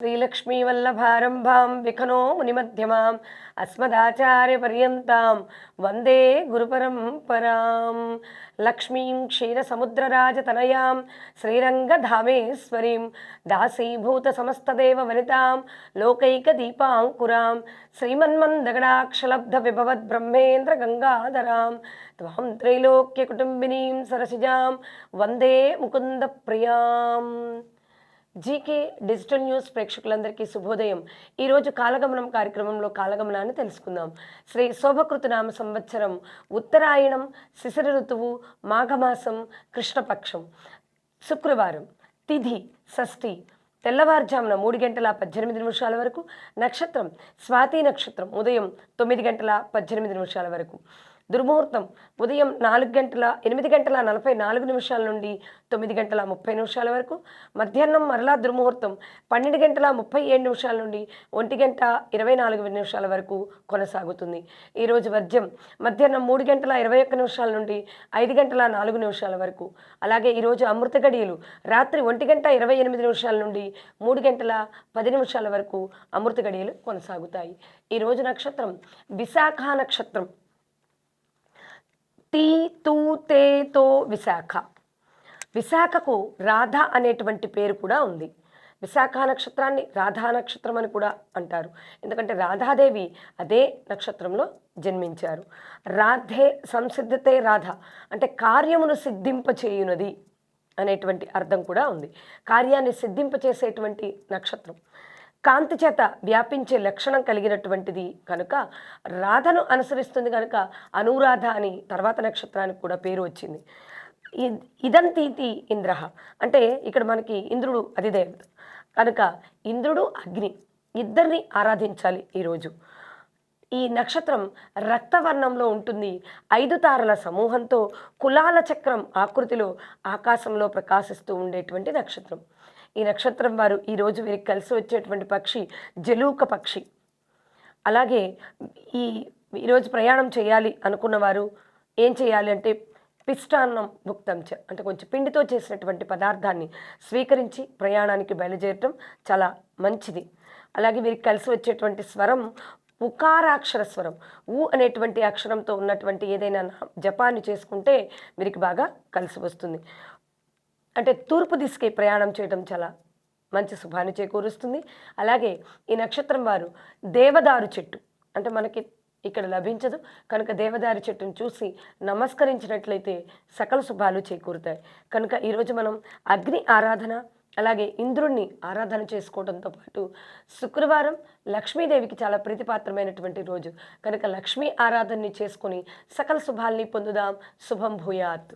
శ్రీలక్ష్మీవల్లభారంభాం విఖనో మునిమధ్యమాం అస్మదాచార్యపర్యంతాం వందే గురుపరంపరాం. లక్ష్మీం క్షీరసముద్రరాజతనయాం శ్రీరంగధామేశ్వరీం దాసీభూత సమస్తదేవ వనితాం లోకైకదీపాంకురాం శ్రీమన్మందగడాక్షలబ్ధ విభవద్ బ్రహ్మేంద్ర గంగాధరాం త్వాం త్రైలోక్యకుటుంబినీం సరసిజాం వందే ముకుంద ప్రియాం జీకే డిజిటల్ న్యూస్ ప్రేక్షకులందరికీ శుభోదయం. ఈరోజు కాలగమనం కార్యక్రమంలో కాలగమనాన్ని తెలుసుకుందాం. శ్రీ శోభకృతనామ సంవత్సరం ఉత్తరాయణం శిశిర ఋతువు మాఘమాసం కృష్ణపక్షం. శుక్రవారం తిథి షష్ఠి తెల్లవారుజామున మూడు గంటల పద్దెనిమిది నిమిషాల వరకు. నక్షత్రం స్వాతి నక్షత్రం ఉదయం తొమ్మిది గంటల పద్దెనిమిది నిమిషాల వరకు. దుర్ముహూర్తం. ఉదయం నాలుగు గంటల ఎనిమిది గంటల నలభై నాలుగు నిమిషాల నుండి తొమ్మిది గంటల ముప్పై నిమిషాల వరకు. మధ్యాహ్నం మరలా దుర్ముహూర్తం. పన్నెండు గంటల ముప్పై ఏడు నిమిషాల నుండి ఒంటి గంట ఇరవై నాలుగు నిమిషాల వరకు కొనసాగుతుంది. ఈరోజు వర్జ్యం మధ్యాహ్నం మూడు గంటల ఇరవై ఒక్క నిమిషాల నుండి ఐదు గంటల నాలుగు నిమిషాల వరకు. అలాగే ఈరోజు అమృత గడియలు రాత్రి ఒంటి గంట ఇరవై ఎనిమిది నిమిషాల నుండి మూడు గంటల పది నిమిషాల వరకు అమృత గడియలు కొనసాగుతాయి. ఈరోజు నక్షత్రం విశాఖ నక్షత్రం. టీ తూ తే తో విశాఖ. విశాఖకు రాధ అనేటువంటి పేరు కూడా ఉంది. విశాఖ నక్షత్రాన్ని రాధా నక్షత్రం అని కూడా అంటారు. ఎందుకంటే రాధాదేవి అదే నక్షత్రంలో జన్మించారు. రాధే సంసిద్ధతే రాధ. అంటే కార్యమును సిద్ధింపచేయునది అనేటువంటి అర్థం కూడా ఉంది. కార్యాన్ని సిద్ధింపచేసేటువంటి నక్షత్రం. కాంతి చేత వ్యాపించే లక్షణం కలిగినటువంటిది కనుక రాధను అనుసరిస్తుంది కనుక అనురాధ అని తర్వాత నక్షత్రానికి కూడా పేరు వచ్చింది. ఇదంతీతి ఇంద్ర. అంటే ఇక్కడ మనకి ఇంద్రుడు అధిదేవత. కనుక ఇంద్రుడు అగ్ని. ఇద్దరిని ఆరాధించాలి ఈరోజు. ఈ నక్షత్రం రక్తవర్ణంలో ఉంటుంది. ఐదు తారల సమూహంతో కులాల చక్రం ఆకృతిలో ఆకాశంలో ప్రకాశిస్తూ ఉండేటువంటి నక్షత్రం. ఈ నక్షత్రం వారు ఈరోజు వీరికి కలిసి వచ్చేటువంటి పక్షి జలూక పక్షి. అలాగే ఈ ఈరోజు ప్రయాణం చేయాలి అనుకున్నవారు ఏం చేయాలి అంటే పిష్టాన్నం భుక్తం చ అంటే కొంచెం పిండితో చేసినటువంటి పదార్థాన్ని స్వీకరించి ప్రయాణానికి బయలుదేరటం చాలా మంచిది. అలాగే వీరికి కలిసి వచ్చేటువంటి స్వరం ఉకారాక్షర స్వరం. ఊ అనేటువంటి అక్షరంతో ఉన్నటువంటి ఏదైనా జపాన్ని చేసుకుంటే వీరికి బాగా కలిసి వస్తుంది. అంటే తూర్పు దిశకి ప్రయాణం చేయడం చాలా మంచి శుభాన్ని చేకూరుస్తుంది. అలాగే ఈ నక్షత్రం వారు దేవదారు చెట్టు అంటే మనకి ఇక్కడ లభించదు. కనుక దేవదారి చెట్టును చూసి నమస్కరించినట్లయితే సకల శుభాలు చేకూరుతాయి. కనుక ఈరోజు మనం అగ్ని ఆరాధన అలాగే ఇంద్రుణ్ణి ఆరాధన చేసుకోవడంతో పాటు శుక్రవారం లక్ష్మీదేవికి చాలా ప్రీతిపాత్రమైనటువంటి రోజు. కనుక లక్ష్మీ ఆరాధనని చేసుకొని సకల శుభాల్ని పొందుదాం. శుభం భూయాత్.